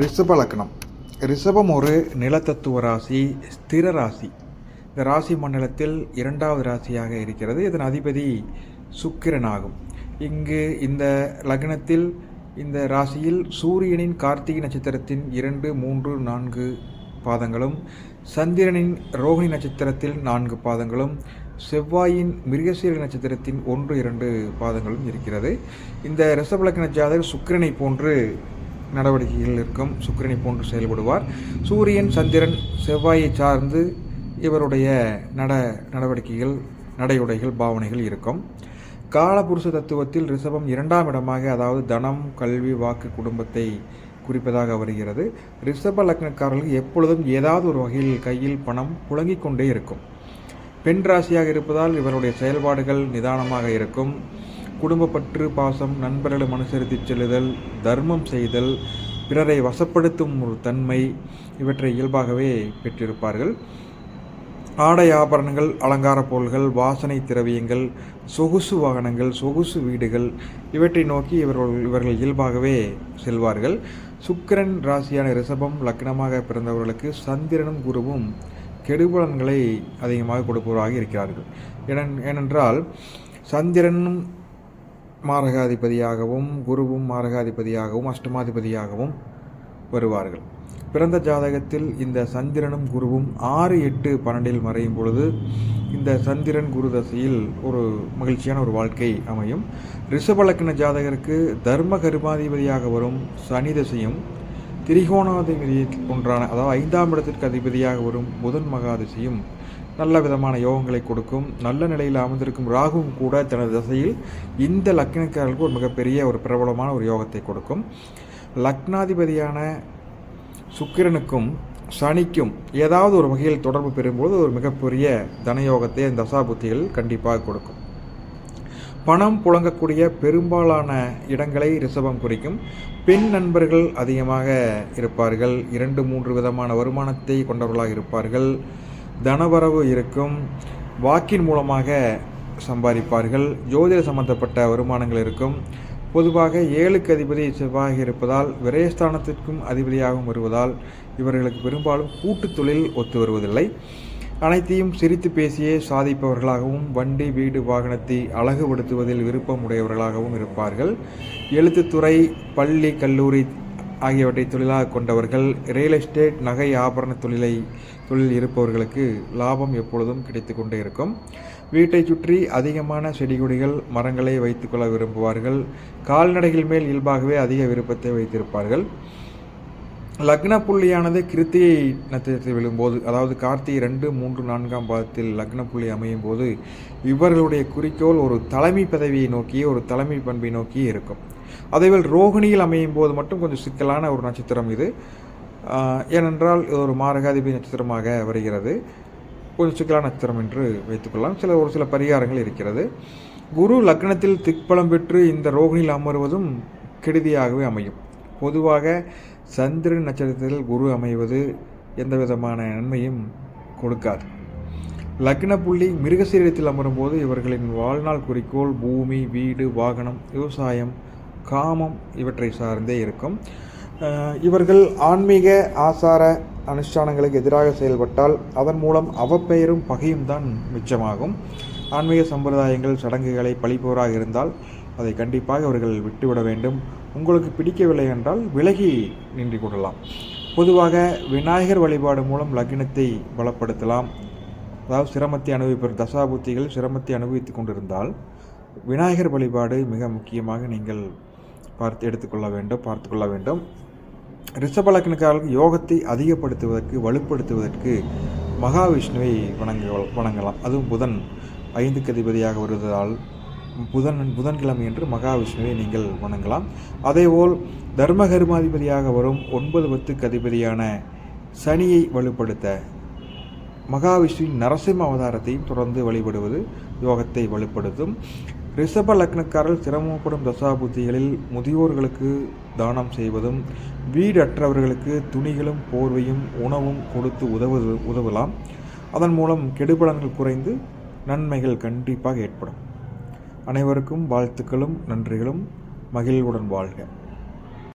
ரிஷப லக்னம் ரிஷபம் ஒரு நிலத்தத்துவ ராசி ஸ்திர ராசி. இந்த ராசி மண்டலத்தில் இரண்டாவது ராசியாக இருக்கிறது. இதன் அதிபதி சுக்கிரன் ஆகும் இங்கு இந்த லக்னத்தில் இந்த ராசியில் சூரியனின் கார்த்திகை நட்சத்திரத்தின் இரண்டு மூன்று நான்கு பாதங்களும் சந்திரனின் ரோகிணி நட்சத்திரத்தில் நான்கு பாதங்களும் செவ்வாயின் மிருகசீர நட்சத்திரத்தின் ஒன்று இரண்டு பாதங்களும் இருக்கிறது. இந்த ரிஷபலக்கண ஜாதகர் சுக்கிரனை போன்று நடவடிக்கைகள் இருக்கும். சுக்கிரனை போன்று செயல்படுவார். சூரியன் சந்திரன் செவ்வாயை சார்ந்து இவருடைய நட நடவடிக்கைகள் நடையுடைகள் பாவனைகள் இருக்கும். காலபுருஷ தத்துவத்தில் ரிஷபம் இரண்டாம் இடமாக அதாவது தனம் கல்வி வாக்கு குடும்பத்தை குறிப்பதாக வருகிறது. ரிஷப லக்னக்காரர்களுக்கு எப்பொழுதும் ஏதாவது ஒரு வகையில் கையில் பணம் புழங்கிக் கொண்டே இருக்கும். பெண் ராசியாக இருப்பதால் இவருடைய செயல்பாடுகள் நிதானமாக இருக்கும். குடும்பப்பற்று பாசம் நண்பர்களிடம் அனுசரித்து செல்லுதல் தர்மம் செய்தல் பிறரை வசப்படுத்தும் ஒரு தன்மை இவற்றை இயல்பாகவே பெற்றிருப்பார்கள். ஆடை ஆபரணங்கள் அலங்கார பொருள்கள் வாசனை திரவியங்கள் சொகுசு வாகனங்கள் சொகுசு வீடுகள் இவற்றை நோக்கி இவர்கள் இவர்கள் இயல்பாகவே செல்வார்கள். சுக்கிரன் ராசியான ரிஷபம் லக்னமாக பிறந்தவர்களுக்கு சந்திரனும் குருவும் கெடுபலன்களை அதிகமாக கொடுப்பவராக இருக்கிறார்கள். ஏனென் ஏனென்றால் சந்திரனும் மாரகாதிபதியாகவும் குருவும் மாரகாதிபதியாகவும் அஷ்டமாதிபதியாகவும் வருவார்கள். பிறந்த ஜாதகத்தில் இந்த சந்திரனும் குருவும் ஆறு எட்டு பன்னெண்டில் மறையும் பொழுது இந்த சந்திரன் குரு தசையில் ஒரு மகிழ்ச்சியான ஒரு வாழ்க்கை அமையும். ரிஷபலக்கண ஜாதகருக்கு தர்ம கருமாதிபதியாக வரும் சனி தசையும் திரிகோணாதிபதி ஒன்றான அதாவது ஐந்தாம் இடத்திற்கு அதிபதியாக வரும் புதன் மகாதிசையும் நல்ல விதமான யோகங்களை கொடுக்கும் நல்ல நிலையில் அமர்ந்திருக்கும் ராகுவும் கூட தனது தசையில் இந்த லக்னக்காரர்களுக்கு ஒரு மிகப்பெரிய ஒரு பிரபலமான ஒரு யோகத்தை கொடுக்கும். லக்னாதிபதியான சுக்கிரனுக்கும் சனிக்கும் ஏதாவது ஒரு வகையில் தொடர்பு பெறும்போது ஒரு மிகப்பெரிய தனயோகத்தை இந்த தசாபுத்திகள் கண்டிப்பாக கொடுக்கும். பணம் புழங்கக்கூடிய பெரும்பாலான இடங்களை ரிசபம் குறிக்கும். பெண் நண்பர்கள் அதிகமாக இருப்பார்கள். இரண்டு மூன்று விதமான வருமானத்தை கொண்டவர்களாக இருப்பார்கள். தனவரவு இருக்கும். வாக்கின் மூலமாக சம்பாதிப்பார்கள். ஜோதிட சம்பந்தப்பட்ட வருமானங்கள் இருக்கும். பொதுவாக ஏழுக்கு அதிபதி செவ்வாக இருப்பதால் விரயஸ்தானத்திற்கும் அதிபதியாகவும் வருவதால் இவர்களுக்கு பெரும்பாலும் கூட்டு தொழில் ஒத்து வருவதில்லை. அனைத்தையும் சிரித்து பேசியே சாதிப்பவர்களாகவும் வண்டி வீடு வாகனத்தை அழகுபடுத்துவதில் விருப்பம் உடையவர்களாகவும் இருப்பார்கள். எழுத்துத்துறை பள்ளி கல்லூரி ஆகியவற்றை தொழிலாக கொண்டவர்கள் ரியல் எஸ்டேட் நகை ஆபரண தொழிலை தொழில் இருப்பவர்களுக்கு லாபம் எப்பொழுதும் கிடைத்து கொண்டே இருக்கும். வீட்டை சுற்றி அதிகமான செடி கொடிகள் மரங்களை வைத்துக்கொள்ள விரும்புவார்கள். கால்நடைகள் மேல் இயல்பாகவே அதிக விருப்பத்தை வைத்திருப்பார்கள். லக்ன புள்ளியானது கிருத்தியை நட்சத்திரத்தில் விழும்போது அதாவது கார்த்திகை ரெண்டு மூன்று நான்காம் பாதத்தில் லக்ன புள்ளி அமையும் போது இவர்களுடைய குறிக்கோள் ஒரு தலைமை பதவியை நோக்கியே ஒரு தலைமை பண்பை நோக்கியே இருக்கும். அதேபோல் ரோகிணியில் அமையும் போது மட்டும் கொஞ்சம் சிக்கலான ஒரு நட்சத்திரம் இது. ஏனென்றால் இது ஒரு மாரகாதிபதி நட்சத்திரமாக வருகிறது. கொஞ்சம் சிக்கலான நட்சத்திரம் என்று வைத்துக்கொள்ளலாம். சில ஒரு சில பரிகாரங்கள் இருக்கிறது. குரு லக்னத்தில் திக்பலம் பெற்று இந்த ரோகிணியில் அமர்வதும் கெடுதியாகவே அமையும். பொதுவாக சந்திரன் நட்சத்திரத்தில் குரு அமைவது எந்த விதமான நன்மையும் கொடுக்காது. லக்ன புள்ளி மிருகசீரத்தில் அமரும்போது இவர்களின் வாழ்நாள் குறிக்கோள் பூமி வீடு வாகனம் விவசாயம் காமம் இவற்றை சார்ந்தே இருக்கும். இவர்கள் ஆன்மீக ஆசார அனுஷ்டானங்களுக்கு எதிராக செயல்பட்டால் அதன் மூலம் அவப்பெயரும் பகையும் தான் மிச்சமாகும். ஆன்மீக சம்பிரதாயங்கள் சடங்குகளை பழிப்போராக இருந்தால் அதை கண்டிப்பாக அவர்கள் விட்டுவிட வேண்டும். உங்களுக்கு பிடிக்கவில்லை என்றால் விலகி நின்று கொள்ளலாம். பொதுவாக விநாயகர் வழிபாடு மூலம் லக்னத்தை பலப்படுத்தலாம். அதாவது சிரமத்தை அனுபவிப்பவர் தசாபுத்திகள் சிரமத்தை அனுபவித்து கொண்டிருந்தால் விநாயகர் வழிபாடு மிக முக்கியமாக நீங்கள் பார்த்து எடுத்துக்கொள்ள வேண்டும் பார்த்து கொள்ள வேண்டும். ரிஷபலக்கணக்காரர்களுக்கு யோகத்தை அதிகப்படுத்துவதற்கு வலுப்படுத்துவதற்கு மகாவிஷ்ணுவை வணங்க வணங்கலாம். அதுவும் புதன் ஐந்துக்கு அதிபதியாக வருவதால் புதன் புதன்கிழமை என்று மகாவிஷ்ணுவை நீங்கள் வணங்கலாம். அதேபோல் தர்மகர்மாதிபதியாக வரும் ஒன்பது பத்துக்கு அதிபதியான சனியை வலுப்படுத்த மகாவிஷ்ணுவின் நரசிம்ம அவதாரத்தையும் தொடர்ந்து வழிபடுவது யோகத்தை வலுப்படுத்தும். ரிஷப லக்னக்காரர்கள் சிரமப்படும் தசாபுத்திகளில் முதியோர்களுக்கு தானம் செய்வதும் வீடற்றவர்களுக்கு துணிகளும் போர்வையும் உணவும் கொடுத்து உதவுவது உதவலாம். அதன் மூலம் கெடுபலன்கள் குறைந்து நன்மைகள் கண்டிப்பாக ஏற்படும். அனைவருக்கும் வாழ்த்துக்களும் நன்றிகளும். மகிழ்வுடன் வாழ்க.